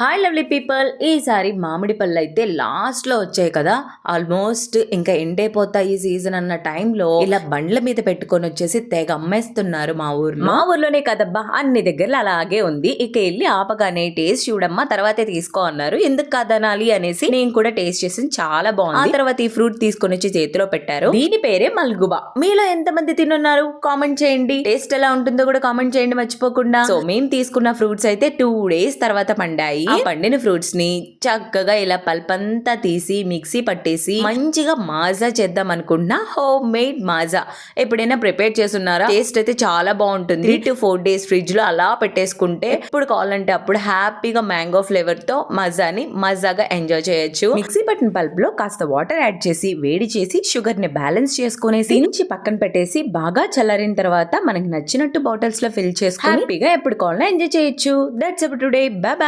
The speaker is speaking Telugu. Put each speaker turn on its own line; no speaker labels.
హాయ్ లవ్లీ పీపుల్ ఈసారి మామిడి పళ్ళు అయితే లాస్ట్లో వచ్చాయి కదా. ఆల్మోస్ట్ ఇంకా ఎండ్ అయిపోతాయి ఈ సీజన్ అన్న టైంలో ఇలా బండ్ల మీద పెట్టుకొని వచ్చేసి తెగ అమ్మేస్తున్నారు మా ఊర్లో. మా ఊర్లోనే కదబ్బా అన్ని దగ్గరలో అలాగే ఉంది. ఇక వెళ్ళి ఆపగానే టేస్ట్ చూడమ్మా తర్వాతే తీసుకో అన్నారు. ఎందుకు కదనాలి అనేసి నేను కూడా టేస్ట్ చేసి చాలా బాగుంది. ఆ తర్వాత ఈ ఫ్రూట్ తీసుకొని వచ్చి చేతిలో పెట్టారు. దీని పేరే మల్గుబా. మీలో ఎంతమంది తినున్నారు? కామెంట్ చేయండి. టేస్ట్ ఎలా ఉంటుందో కూడా కామెంట్ చేయండి మర్చిపోకుండా. సో మేము తీసుకున్న ఫ్రూట్స్ అయితే టూ డేస్ తర్వాత పండాయి. ఆ పండిన ఫ్రూట్స్ని చక్కగా ఇలా పల్పంతా తీసి మిక్సీ పట్టేసి మంచిగా మాజా చేద్దాం అనుకుంటున్నా. Home made Maaza. ఎప్పుడైనా ప్రిపేర్ చేసున్నారా టేస్ట్ అయితే చాలా బాగుంటుంది. త్రీ టు ఫోర్ డేస్ ఫ్రిడ్జ్లో అలా పెట్టేసుకుంటే ఎప్పుడు కావాలంటే అప్పుడు హ్యాపీగా మ్యాంగో ఫ్లేవర్తో మజాని మజాగా ఎంజాయ్ చేయొచ్చు. మిక్సీ పట్టిన పల్ప్లో కాస్త వాటర్ యాడ్ చేసి వేడి చేసి షుగర్ని బ్యాలెన్స్ చేసుకునేసి నుంచి పక్కన పెట్టేసి బాగా చల్లారిన తర్వాత మనకి నచ్చినట్టు బాటిల్స్లో ఫిల్ చేసుకుని హ్యాపీగా ఎప్పుడు కావాలన్నా ఎంజాయ్ చేయొచ్చు. That's up today bye